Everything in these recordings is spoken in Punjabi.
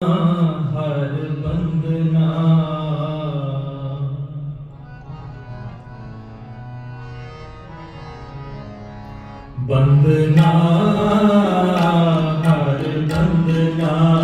Har Bandana Bandana Har Bandana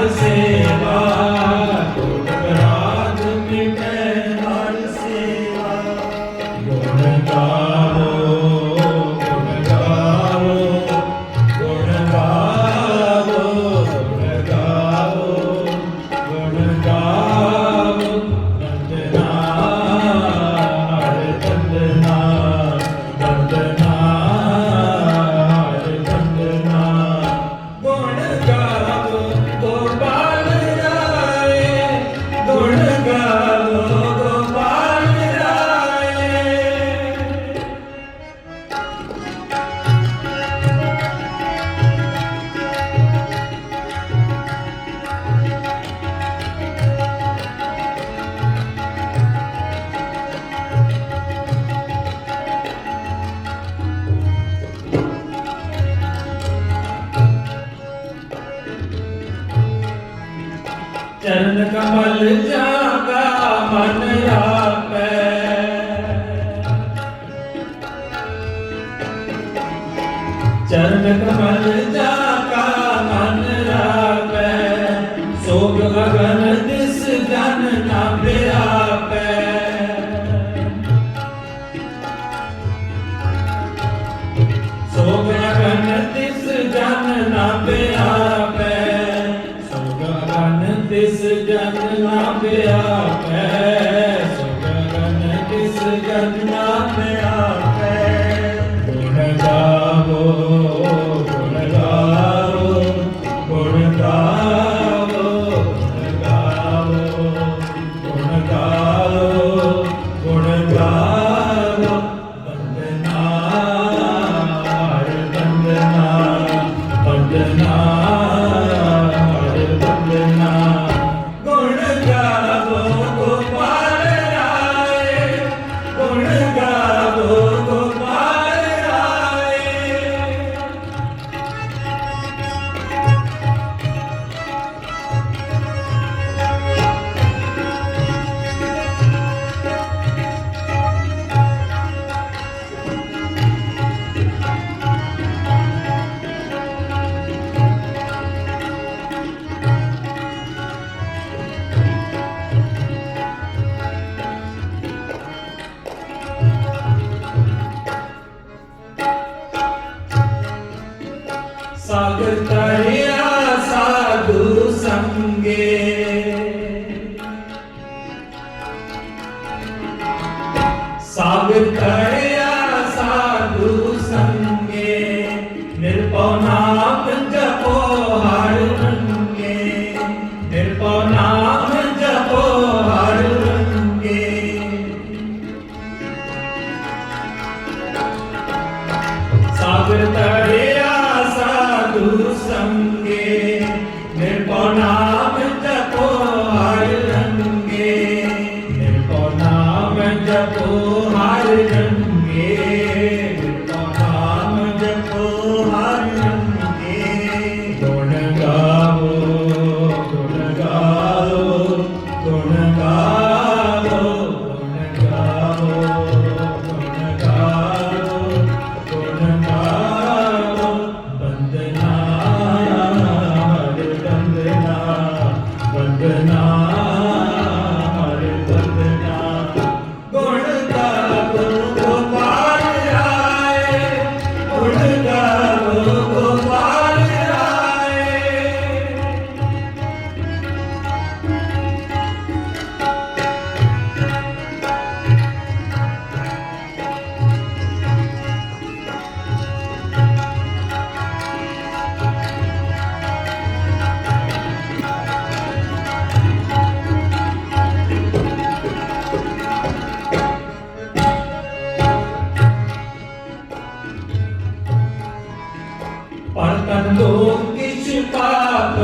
was in. ਕਮਲ ਜਾਗਾ ਮਨ ਆਪੈ ਚਰਨ ਕਮਲ ਜਾਗਾ ਮਨ ਆਪੈ ਸੋਗ ਅਗਨ ਦਿਸ ਜਨ ਨਾਭੇ। ਨਾਮ ਤਰਿਆ ਸਾਧੂ ਸੰਗੇ ਸਭ ਤਰਿਆ ਸਾਧੂ ਸੰਗੇ ਨਿਰਭਉ ਨਾਮ ਜਪੋ ਹਰ ਰੰਗੇ ਨਿਰਭਉ ਨਾਮ ਜਪੋ ਹਰ ਰੰਗੇ ਸਭ ਤਰਿਆ ਸਾਧੂ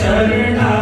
शरणा